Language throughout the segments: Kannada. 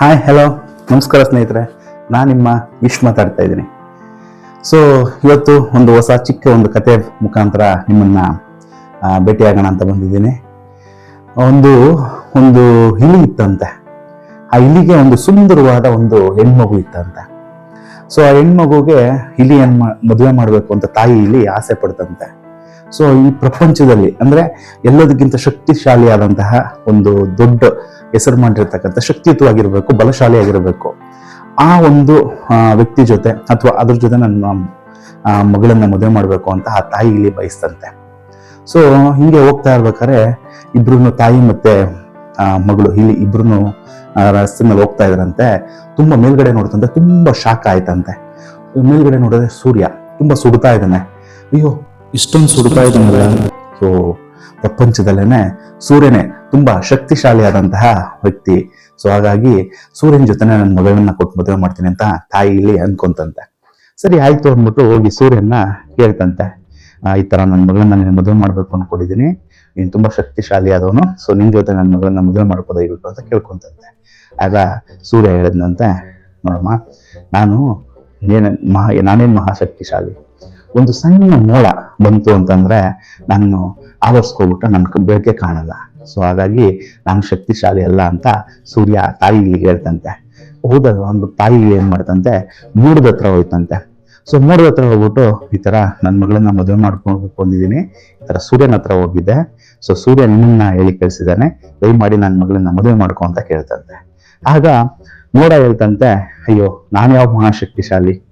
ಹಾಯ್ ಹಲೋ ನಮಸ್ಕಾರ ಸ್ನೇಹಿತರೆ. ನಾನು ನಿಮ್ಮ ವಿಶ್ ಮಾತಾಡ್ತಾ ಇದ್ದೀನಿ. ಸೊ ಇವತ್ತು ಒಂದು ಹೊಸ ಚಿಕ್ಕ ಒಂದು ಕತೆ ಮುಖಾಂತರ ನಿಮ್ಮನ್ನ ಭೇಟಿಯಾಗೋಣ ಅಂತ ಬಂದಿದ್ದೀನಿ. ಒಂದು ಒಂದು ಇಲಿ ಇತ್ತಂತೆ. ಆ ಇಲಿಗೆ ಒಂದು ಸುಂದರವಾದ ಒಂದು ಹೆಣ್ಮಗು ಇತ್ತಂತೆ. ಸೊ ಆ ಹೆಣ್ಮಗುಗೆ ಇಲಿಯನ್ನು ಮದುವೆ ಮಾಡಬೇಕು ಅಂತ ತಾಯಿ ಇಲಿ ಆಸೆ ಪಡ್ತಂತೆ. ಸೊ ಈ ಪ್ರಪಂಚದಲ್ಲಿ ಅಂದ್ರೆ ಎಲ್ಲದಕ್ಕಿಂತ ಶಕ್ತಿಶಾಲಿಯಾದಂತಹ ಒಂದು ದೊಡ್ಡ ಹೆಸರು ಮಾಡಿರ್ತಕ್ಕಂಥ ಶಕ್ತಿಯುತವಾಗಿರ್ಬೇಕು, ಬಲಶಾಲಿಯಾಗಿರಬೇಕು. ಆ ಒಂದು ವ್ಯಕ್ತಿ ಜೊತೆ ಅಥವಾ ಅದ್ರ ಜೊತೆ ನನ್ನ ಮಗಳನ್ನ ಮದುವೆ ಮಾಡಬೇಕು ಅಂತ ಆ ತಾಯಿ ಇಲ್ಲಿ ಬಯಸ್ತಂತೆ ಸೊ ಹಿಂಗೆ ಹೋಗ್ತಾ ಇರ್ಬೇಕಾದ್ರೆ ಇಬ್ರು ತಾಯಿ ಮತ್ತೆ ಮಗಳು, ಇಲ್ಲಿ ಇಬ್ರು ರಸ್ತೆ ಮೇಲೆ ಹೋಗ್ತಾ ಇದ್ರಂತೆ. ತುಂಬಾ ಮೇಲ್ಗಡೆ ನೋಡ್ತಂತೆ, ತುಂಬಾ ಶಾಕ್ ಆಯ್ತಂತೆ. ಮೇಲ್ಗಡೆ ನೋಡಿದ್ರೆ ಸೂರ್ಯ, ತುಂಬಾ ಸುಡ್ತಾ ಇದ್ದಾನೆ. ಅಯ್ಯೋ ಇಷ್ಟೊಂದು ಸುಡ್ತಾ ಇದ್ದಾನಲ್ಲ ಸೊ, ಪ್ರಪಂಚದಲ್ಲೇನೆ ಸೂರ್ಯನೇ ತುಂಬಾ ಶಕ್ತಿಶಾಲಿಯಾದಂತಹ ವ್ಯಕ್ತಿ. ಸೊ, ಹಾಗಾಗಿ ಸೂರ್ಯನ ಜೊತೆನೆ ನನ್ನ ಮಗಳನ್ನ ಕೊಟ್ಟು ಮದುವೆ ಮಾಡ್ತೀನಿ ಅಂತ ತಾಯಿ ಇಲ್ಲಿ ಅನ್ಕೊಂತಂತೆ. ಸರಿ, ಆಯ್ತು ಅಂದ್ಬಿಟ್ಟು ಹೋಗಿ ಸೂರ್ಯನ ಕೇಳ್ತಂತೆ. ಈ ತರ ನನ್ನ ಮಗಳನ್ನ ನೀನು ಮದುವೆ ಮಾಡ್ಬೇಕು ಅನ್ಕೊಂಡಿದ್ದೀನಿ. ನೀನು ತುಂಬಾ ಶಕ್ತಿಶಾಲಿ ಆದವನು ಸೊ ನಿನ್ ಜೊತೆ ನನ್ನ ಮಗಳನ್ನ ಮದುವೆ ಮಾಡ್ಕೋ ದಯವಿಟ್ಟು ಅಂತ ಕೇಳ್ಕೊಂತಂತೆ. ಆಗ ಸೂರ್ಯ ಹೇಳಿದ್ನಂತೆ, ನೋಡಮ್ಮ, ನಾನು ಏನ ಮಹಾ, ನಾನೇನು ಮಹಾಶಕ್ತಿಶಾಲಿ? ಒಂದು ಸಣ್ಣ ಮೋಡ ಬಂತು ಅಂತಂದ್ರೆ ನಾನು ಆವರಿಸ್ಕೊಬಿಟ್ಟು ನನ್ನ ಬೆಳಕೆ ಕಾಣಲ್ಲ. ಸೊ ಹಾಗಾಗಿ ನಾನು ಶಕ್ತಿಶಾಲಿ ಅಲ್ಲ ಅಂತ ಸೂರ್ಯ ತಾಯಿ ಇಲ್ಲಿಗೆ ಹೇಳ್ತಂತೆ. ಹೌದಲ್ವ? ಒಂದು ತಾಯಿ ಏನು ಮಾಡ್ತಂತೆ? ಮೂಡದ ಹತ್ರ ಹೋಯ್ತಂತೆ. ಸೊ ಮೂಡದ ಹತ್ರ ಹೋಗ್ಬಿಟ್ಟು ಈ ಥರ ನನ್ನ ಮಗಳನ್ನ ಮದುವೆ ಮಾಡ್ಕೊಂಡು ಅಂದಿದ್ದೀನಿ ಈ ಥರ ಸೂರ್ಯನ ಹತ್ರ ಹೋಗಿದ್ದೆ. ಸೊ ಸೂರ್ಯ ನಿನ್ನ ಹೇಳಿ ಕಳಿಸಿದಾನೆ ದಯಮಾಡಿ ನನ್ನ ಮಗಳನ್ನ ಮದುವೆ ಮಾಡ್ಕೊ ಅಂತ ಕೇಳ್ತಂತೆ. ಆಗ ಮೋಡ ಹೇಳ್ತಂತೆ, ಅಯ್ಯೋ, ನಾನು ಯಾವ ಮಹಾಶಕ್ತಿಶಾಲಿ?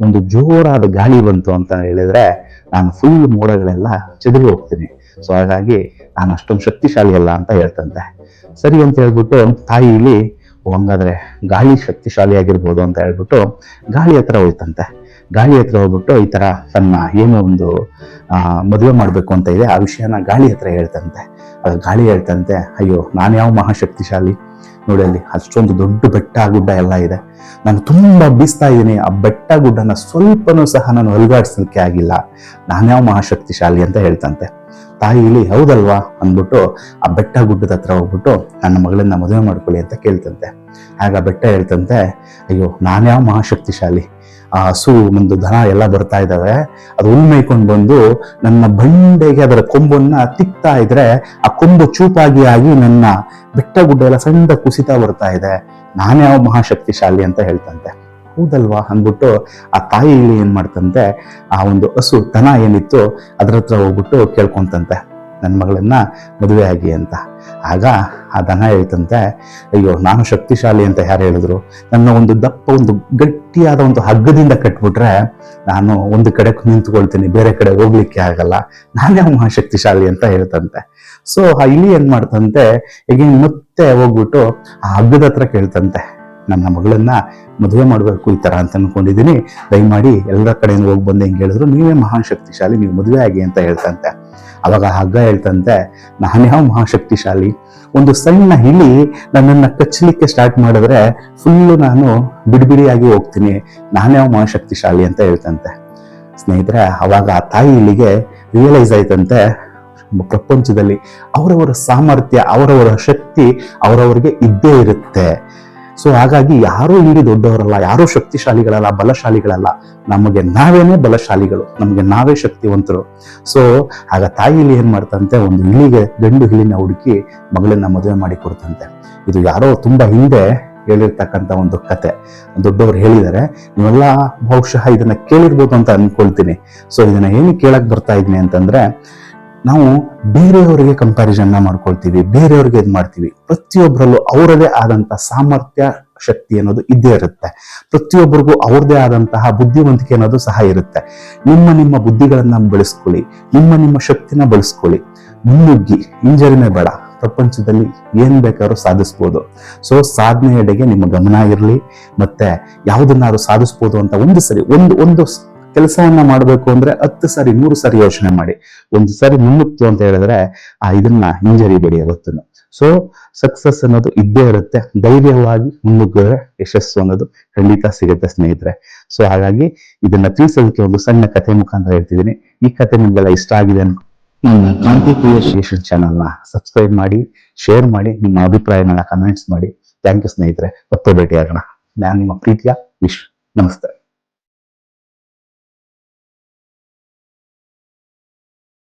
ಒಂದು ಜೋರಾದ ಗಾಳಿ ಬಂತು ಅಂತ ಹೇಳಿದ್ರೆ ನಾನು ಫುಲ್ ಮೋಡಗಳೆಲ್ಲ ಚದುರಿ ಹೋಗ್ತೀನಿ. ಸೊ ಹಾಗಾಗಿ ನಾನು ಅಷ್ಟೊಂದು ಶಕ್ತಿಶಾಲಿ ಅಲ್ಲ ಅಂತ ಹೇಳ್ತಂತೆ. ಸರಿ ಅಂತ ಹೇಳ್ಬಿಟ್ಟು ತಾಯಿ ಇಲ್ಲಿ "ಓ, ಹಂಗಾದ್ರೆ ಗಾಳಿ ಶಕ್ತಿಶಾಲಿ ಆಗಿರ್ಬೋದು ಅಂತ ಹೇಳ್ಬಿಟ್ಟು ಗಾಳಿ ಹತ್ರ ಹೋಯ್ತಂತೆ. ಗಾಳಿ ಹತ್ರ ಹೋಗ್ಬಿಟ್ಟು ಈ ತರ ತನ್ನ ಏನೋ ಒಂದು ಮದುವೆ ಮಾಡ್ಬೇಕು ಅಂತ ಇದೆ ಆ ವಿಷಯನ ಗಾಳಿ ಹತ್ರ ಹೇಳ್ತಂತೆ. ಗಾಳಿ ಹೇಳ್ತಂತೆ ಅಯ್ಯೋ ನಾನು ಯಾವ ಮಹಾಶಕ್ತಿಶಾಲಿ? ನೋಡಿ ಅಲ್ಲಿ ಅಷ್ಟೊಂದು ದೊಡ್ಡ ಬೆಟ್ಟ ಗುಡ್ಡ ಎಲ್ಲ ಇದೆ. ನಾನು ತುಂಬಾ ಬೀಸ್ತಾ ಇದ್ದೀನಿ. ಆ ಬೆಟ್ಟ ಗುಡ್ಡನ ಸ್ವಲ್ಪನೂ ಸಹ ನಾನು ಅಲುಗಾಡಿಸಲಿಕ್ಕೆ ಆಗಿಲ್ಲ. ನಾನ್ಯಾವ ಮಹಾಶಕ್ತಿಶಾಲಿ ಅಂತ ಹೇಳ್ತಂತೆ. ತಾಯಿ ಇಲ್ಲಿ ಹೌದಲ್ವಾ? ಅಂದ್ಬಿಟ್ಟು ಆ ಬೆಟ್ಟ ಗುಡ್ಡದ ಹತ್ರ ಹೋಗ್ಬಿಟ್ಟು ನನ್ನ ಮಗಳನ್ನ ಮದುವೆ ಮಾಡ್ಕೊಳ್ಳಿ ಅಂತ ಕೇಳ್ತಂತೆ. ಆಗ ಬೆಟ್ಟ ಹೇಳ್ತಂತೆ, ಅಯ್ಯೋ ನಾನ್ಯಾವ ಮಹಾಶಕ್ತಿಶಾಲಿ? ಆ ಹಸು, ಒಂದು ದನ ಎಲ್ಲ ಬರ್ತಾ ಇದ್ದಾವೆ. ಅದು ಹುಲ್ ಮೇಯ್ಕೊಂಡು ಬಂದು ನನ್ನ ಬಂಡೆಗೆ ಅದರ ಕೊಂಬನ್ನ ತಿಕ್ತಾ ಇದ್ರೆ ಆ ಕೊಂಬು ಚೂಪಾಗಿ ಆಗಿ ನನ್ನ ಬೆಟ್ಟ ಗುಡ್ಡ ಎಲ್ಲ ಸಣ್ಣ ಕುಸಿತಾ ಬರ್ತಾ ಇದೆ. ನಾನ್ಯಾವ ಮಹಾಶಕ್ತಿಶಾಲಿ ಅಂತ ಹೇಳ್ತಂತೆ. ಹೌದಲ್ವಾ? ಅಂದ್ಬಿಟ್ಟು ಆ ತಾಯಿ ಇಲ್ಲಿ ಏನ್ ಮಾಡ್ತಂತೆ? ಆ ಒಂದು ಹಸು, ದನ ಏನಿತ್ತು ಅದ್ರ ಹತ್ರ ಹೋಗ್ಬಿಟ್ಟು ಕೇಳ್ಕೊಂತಂತೆ. ನನ್ನ ಮಗಳನ್ನು ಮದುವೆ ಆಗಿ ಅಂತ. ಆಗ ಆ ದನ ಹೇಳ್ತಂತೆ, ಅಯ್ಯೋ, ನಾನು ಶಕ್ತಿಶಾಲಿ ಅಂತ ಯಾರು ಹೇಳಿದ್ರು? ನನ್ನ ಒಂದು ದಪ್ಪ, ಒಂದು ಗಟ್ಟಿಯಾದ ಒಂದು ಹಗ್ಗದಿಂದ ಕಟ್ಬಿಟ್ರೆ ನಾನು ಒಂದು ಕಡೆ ನಿಂತ್ಕೊಳ್ತೀನಿ, ಬೇರೆ ಕಡೆ ಹೋಗ್ಲಿಕ್ಕೆ ಆಗಲ್ಲ. ನಾನೇ ಮಹಾಶಕ್ತಿಶಾಲಿ ಅಂತ ಹೇಳ್ತಂತೆ. ಸೊ ಆ ಇಲಿ ಏನು ಮಾಡ್ತಂತೆ, ಈಗ ಮತ್ತೆ ಹೋಗ್ಬಿಟ್ಟು ಆ ಹಗ್ಗದ ಹತ್ರ ಕೇಳ್ತಂತೆ, ನನ್ನ ಮಗಳನ್ನ ಮದುವೆ ಮಾಡ್ಬೇಕು ಈ ತರ ಅಂತ ಅನ್ಕೊಂಡಿದೀನಿ ದಯಮಾಡಿ ಎಲ್ಲರ ಕಡೆಯಿಂದ ಹೋಗಿ ಬಂದು ಹೆಂಗ್ ಹೇಳಿದ್ರು. ನೀವೇ ಮಹಾನ್ ಶಕ್ತಿಶಾಲಿ, ನೀವು ಮದುವೆ ಆಗಿ ಅಂತ ಹೇಳ್ತಂತೆ. ಅವಾಗ ಹಗ್ಗ ಹೇಳ್ತಂತೆ ನಾನ್ಯಾವ ಮಹಾಶಕ್ತಿಶಾಲಿ? ಒಂದು ಸಣ್ಣ ಇಲಿ ನನ್ನನ್ನು ಕಚ್ಚಲಿಕ್ಕೆ ಸ್ಟಾರ್ಟ್ ಮಾಡಿದ್ರೆ ಫುಲ್ಲು ನಾನು ಬಿಡಿಬಿಡಿಯಾಗಿ ಹೋಗ್ತೀನಿ. ನಾನ್ಯಾವ ಮಹಾಶಕ್ತಿಶಾಲಿ ಅಂತ ಹೇಳ್ತಂತೆ. ಸ್ನೇಹಿತರೆ, ಅವಾಗ ಆ ತಾಯಿ ಇಲ್ಲಿಗೆ ರಿಯಲೈಸ್ ಆಯ್ತಂತೆ, ಪ್ರಪಂಚದಲ್ಲಿ ಅವರವರ ಸಾಮರ್ಥ್ಯ, ಅವರವರ ಶಕ್ತಿ ಅವರವರಿಗೆ ಇದ್ದೇ ಇರುತ್ತೆ. ಸೊ ಹಾಗಾಗಿ ಯಾರೂ ಇಲ್ಲಿ ದೊಡ್ಡವರಲ್ಲ, ಯಾರೂ ಶಕ್ತಿಶಾಲಿಗಳಲ್ಲ, ಬಲಶಾಲಿಗಳಲ್ಲ. ನಮಗೆ ನಾವೇನೇ ಬಲಶಾಲಿಗಳು, ನಮಗೆ ನಾವೇ ಶಕ್ತಿವಂತರು. ಸೊ ಆಗ ತಾಯಿ ಇಲ್ಲಿ ಏನ್ ಮಾಡ್ತಂತೆ? ಒಂದು ಇಲಿಗೆ, ಗಂಡು ಹಿಳಿನ ಹುಡುಕಿ ಮಗಳನ್ನ ಮದುವೆ ಮಾಡಿ ಕೊಡ್ತಂತೆ. ಇದು ಯಾರೋ ತುಂಬಾ ಹಿಂದೆ ಹೇಳಿರ್ತಕ್ಕಂಥ ಒಂದು ಕತೆ. ದೊಡ್ಡವರು ಹೇಳಿದ್ದಾರೆ ನೀವೆಲ್ಲ ಬಹುಶಃ ಇದನ್ನ ಕೇಳಿರ್ಬೋದು ಅಂತ ಅನ್ಕೊಳ್ತೀನಿ. ಸೊ ಇದನ್ನ ಏನು ಕೇಳಕ್ ಬರ್ತಾ ಇದ್ದೀನಿ ಅಂತಂದ್ರೆ ನಾವು ಬೇರೆಯವರಿಗೆ ಕಂಪ್ಯಾರಿಸನ್ ಮಾಡ್ಕೊಳ್ತೀವಿ, ಬೇರೆಯವ್ರಿಗೆ ಇದು ಮಾಡ್ತೀವಿ. ಪ್ರತಿಯೊಬ್ಬರಲ್ಲೂ ಅವರದೇ ಆದಂತ ಸಾಮರ್ಥ್ಯ, ಶಕ್ತಿ ಅನ್ನೋದು ಇದ್ದೇ ಇರುತ್ತೆ. ಪ್ರತಿಯೊಬ್ಬರಿಗೂ ಅವ್ರದೇ ಆದಂತಹ ಬುದ್ಧಿವಂತಿಕೆ ಅನ್ನೋದು ಸಹ ಇರುತ್ತೆ. ನಿಮ್ಮ ನಿಮ್ಮ ಬುದ್ಧಿಗಳನ್ನ ಬೆಳೆಸ್ಕೊಳ್ಳಿ, ನಿಮ್ಮ ನಿಮ್ಮ ಶಕ್ತಿನ ಬಳಸ್ಕೊಳ್ಳಿ. ಮುನ್ನುಗ್ಗಿ ಇಂಜರಿನೇ ಬೇಡ. ಪ್ರಪಂಚದಲ್ಲಿ ಏನ್ ಬೇಕಾದ್ರೂ ಸಾಧಿಸ್ಬೋದು. ಸೊ ಸಾಧನೆಯೆಡೆಗೆ ನಿಮ್ಮ ಗಮನ ಇರಲಿ. ಮತ್ತೆ ಯಾವುದನ್ನಾದ್ರೂ ಸಾಧಿಸ್ಬೋದು ಅಂತ ಒಂದು ಸರಿ, ಒಂದು ಒಂದು ಕೆಲಸವನ್ನ ಮಾಡಬೇಕು ಅಂದ್ರೆ ಹತ್ತು ಸಾರಿ ನೂರು ಸಾರಿ ಯೋಚನೆ ಮಾಡಿ. ಒಂದು ಸಾರಿ ಮುನ್ನುಗ್ತು ಅಂತ ಹೇಳಿದ್ರೆ, ಆ ಇದನ್ನ ಹಿಂಜರಿಬೇಡಿ ಯಾವತ್ತೂ ಸೊ ಸಕ್ಸಸ್ ಅನ್ನೋದು ಇದ್ದೇ ಇರುತ್ತೆ. ಧೈರ್ಯವಾಗಿ ಮುನ್ನುಗ್ಗಿದ್ರೆ ಯಶಸ್ಸು ಅನ್ನೋದು ಖಂಡಿತ ಸಿಗುತ್ತೆ ಸ್ನೇಹಿತರೆ. ಸೊ ಹಾಗಾಗಿ ಇದನ್ನ ತಿಳಿಸೋದಕ್ಕೆ ಒಂದು ಸಣ್ಣ ಕಥೆ ಮುಖಾಂತರ ಹೇಳ್ತಿದ್ದೀನಿ. ಈ ಕಥೆ ನಿಮ್ಗೆಲ್ಲ ಇಷ್ಟ ಆಗಿದೆ ಅನ್ಕೊ ನನ್ನ ಕಾಂತಿ ಕ್ರಿಯೇಷನ್ ಚಾನಲ್ನ ಸಬ್ಸ್ಕ್ರೈಬ್ ಮಾಡಿ, ಶೇರ್ ಮಾಡಿ, ನಿಮ್ಮ ಅಭಿಪ್ರಾಯನ ಕಮೆಂಟ್ಸ್ ಮಾಡಿ. ಥ್ಯಾಂಕ್ ಯು ಸ್ನೇಹಿತರೆ. ಮತ್ತೆ ಭೇಟಿಯಾಗೋಣ ನಾನು ನಿಮ್ಮ ಪ್ರೀತಿಯ ವಿಶ್ ನಮಸ್ತೆ.